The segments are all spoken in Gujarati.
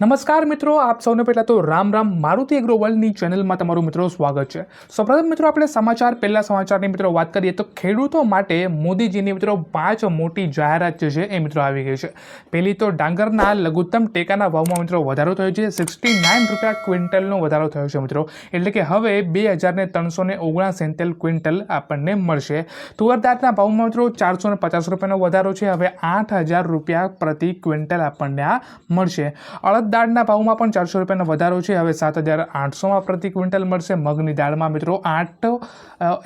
નમસ્કાર મિત્રો, આપ સૌને પહેલાં તો રામ રામ. મારુતિ એગ્રો વર્લ્ડની ચેનલમાં તમારું મિત્રો સ્વાગત છે. સૌપ્રથમ મિત્રો, આપણે સમાચાર, પહેલાં સમાચારની મિત્રો વાત કરીએ તો ખેડૂતો માટે મોદીજીની મિત્રો પાંચ મોટી જાહેરાત જે છે એ મિત્રો આવી ગઈ છે. પહેલી તો ડાંગરના લઘુત્તમ ટેકાના ભાવમાં મિત્રો વધારો થયો છે. સિક્સટી નાઇન રૂપિયા ક્વિન્ટલનો વધારો થયો છે મિત્રો. એટલે કે હવે બે હજારને ત્રણસો ને ઓગણસિત્તેર ક્વિન્ટલ આપણને મળશે. તુવર દાળના ભાવમાં મિત્રો ચારસો ને પચાસ રૂપિયાનો વધારો છે. હવે આઠ હજાર રૂપિયા પ્રતિ ક્વિન્ટલ આપણને આ મળશે. અડદ દાળના ભાવમાં પણ ચારસો રૂપિયાનો વધારો છે. હવે સાત હજાર આઠસોમાં પ્રતિ ક્વિન્ટલ મળશે મગની દાળમાં. મિત્રો, આઠ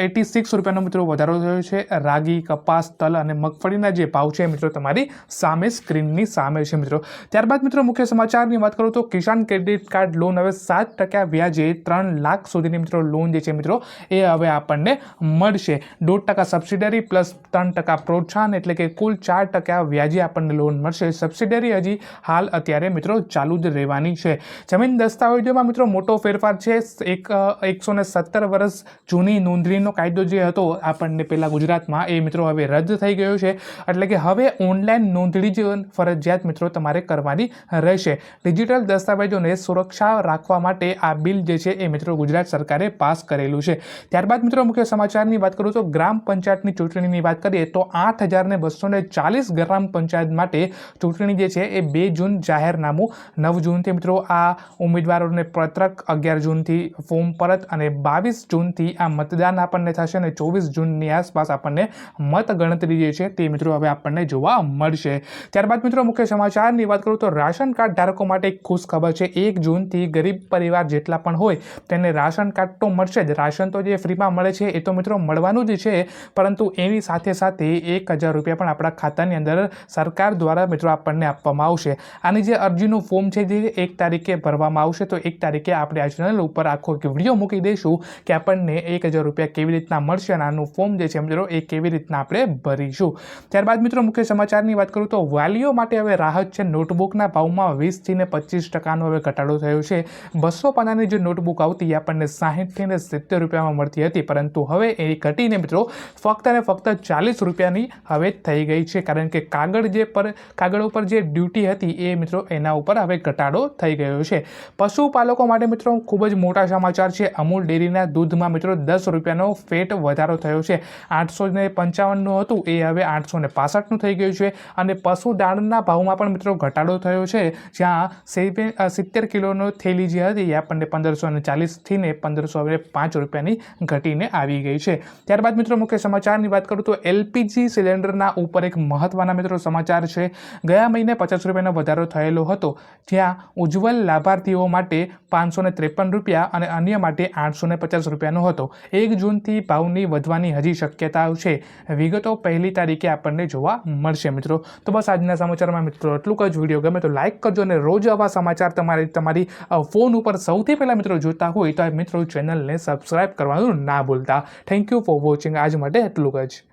એટી સિક્સ રૂપિયાનો મિત્રો વધારો થયો છે. રાગી, કપાસ, તલ અને મગફળીના જે ભાવ છે મિત્રો તમારી સામે સ્ક્રીનની સામે છે મિત્રો. ત્યારબાદ મિત્રો મુખ્ય સમાચારની વાત કરું તો કિસાન ક્રેડિટ કાર્ડ લોન હવે સાત ટકા વ્યાજે ત્રણ લાખ સુધીની મિત્રો લોન જે છે મિત્રો એ હવે આપણને મળશે. દોઢ ટકા સબસિડરી પ્લસ ત્રણ ટકા પ્રોત્સાહન એટલે કે કુલ ચાર ટકા વ્યાજે આપણને લોન મળશે. સબસિડરી હજી હાલ અત્યારે મિત્રો ચાલુ જ રહેવાની છે. જમીન દસ્તાવેજોમાં મિત્રો મોટો ફેરફાર છે. એક એકસો ને સત્તર વર્ષ જૂની નોંધણીનો કાયદો જે હતો, આપણને પહેલાં ગુજરાતમાં એ મિત્રો હવે રદ થઈ ગયો છે. એટલે કે હવે ઓનલાઈન નોંધણી જ ફરજિયાત મિત્રો તમારે કરવાની રહેશે. ડિજિટલ દસ્તાવેજોને સુરક્ષા રાખવા માટે આ બિલ જે છે એ મિત્રો ગુજરાત સરકારે પાસ કરેલું છે. ત્યારબાદ મિત્રો મુખ્ય સમાચારની વાત કરું તો ગ્રામ પંચાયતની ચૂંટણીની વાત કરીએ તો આઠ હજારને બસો ને ચાલીસ ગ્રામ પંચાયત માટે ચૂંટણી જે છે એ બે જૂન જાહેરનામું નવ જૂનથી મિત્રો આ ઉમેદવારોને પત્રક અગિયાર જૂનથી ફોર્મ પરત અને બાવીસ જૂનથી આ મતદાન આપણને થશે અને ચોવીસ જૂનની આસપાસ આપણને મત ગણતરી જે છે તે મિત્રો હવે આપણને જોવા મળશે. ત્યારબાદ મિત્રો મુખ્ય સમાચારની વાત કરું તો રાશન કાર્ડ ધારકો માટે એક ખુશ ખબર છે. એક જૂનથી ગરીબ પરિવાર જેટલા પણ હોય તેને રાશન કાર્ડ તો મળશે જ. રાશન તો જે ફ્રીમાં મળે છે એ તો મિત્રો મળવાનું જ છે. પરંતુ એની સાથે સાથે એક હજાર રૂપિયા પણ આપણા ખાતાની અંદર સરકાર દ્વારા મિત્રો આપણને આપવામાં આવશે. આની જે અરજીનું ફોર્મ છે જે એક તારીખે ભરવામાં આવશે. તો એક તારીખે આપણે આ ચેનલ ઉપર આખો એક વીડિયો મૂકી દઈશું કે આપણને એક હજાર રૂપિયા કેવી રીતના મળશે અને આનું ફોર્મ જે છે મિત્રો એ કેવી રીતના આપણે ભરીશું. ત્યારબાદ મિત્રો મુખ્ય સમાચારની વાત કરું તો વાલીઓ માટે હવે રાહત છે. નોટબુકના ભાવમાં વીસથી ને પચીસ ટકાનો હવે ઘટાડો થયો છે. બસો પાનાની જે નોટબુક આવતી એ આપણને સાહીઠથી ને સિત્તેર રૂપિયામાં મળતી હતી. પરંતુ હવે એ ઘટીને મિત્રો ફક્ત અને ફક્ત ચાલીસ રૂપિયાની હવે થઈ ગઈ છે. કારણ કે કાગળ જે પર કાગળ ઉપર જે ડ્યુટી હતી એ મિત્રો એના ઉપર હવે ઘટાડો થઈ ગયો છે. પશુપાલકો માટે મિત્રો ખૂબ જ મોટા સમાચાર છે. અમૂલ ડેરીના દૂધમાં મિત્રો દસ રૂપિયાનો ફેટ વધારો થયો છે. આઠસો ને પંચાવનનું હતું, એ હવે આઠસો ને પાસઠનું થઈ ગયું છે અને પશુ દાણના ભાવમાં પણ મિત્રો ઘટાડો થયો છે. જ્યાં સિત્તેર કિલોનો થેલી જે હતી, એ આપણને પંદરસો ને ચાલીસથી ને પંદરસો હવે પાંચ રૂપિયાની ઘટીને આવી ગઈ છે. ત્યારબાદ મિત્રો મુખ્ય સમાચારની વાત કરું તો એલપીજી સિલિન્ડરના ઉપર એક મહત્ત્વના મિત્રો સમાચાર છે. ગયા મહિને પચાસ રૂપિયાનો વધારો થયેલો હતો. જ્યાં ઉજ્જવલ લાભાર્થીઓ માટે પાંચસો ત્રેપન રૂપિયા અને અન્ય માટે આઠસો પચાસ રૂપિયાનો હતો. એક જૂનથી ભાવની વધવાની હજી શક્યતા છે. વિગતો પહેલી તારીખે આપણને જોવા મળશે મિત્રો. તો બસ આજના સમાચારમાં મિત્રો એટલું જ. વીડિયો ગમે તો લાઇક કરજો અને રોજ આવા સમાચાર તમારી તમારી ફોન ઉપર સૌથી પહેલાં મિત્રો જોતા હોય તો મિત્રો ચેનલને સબસ્ક્રાઈબ કરવાનું ના ભૂલતા. થેન્ક યુ ફોર વોચિંગ આજ માટે એટલું જ.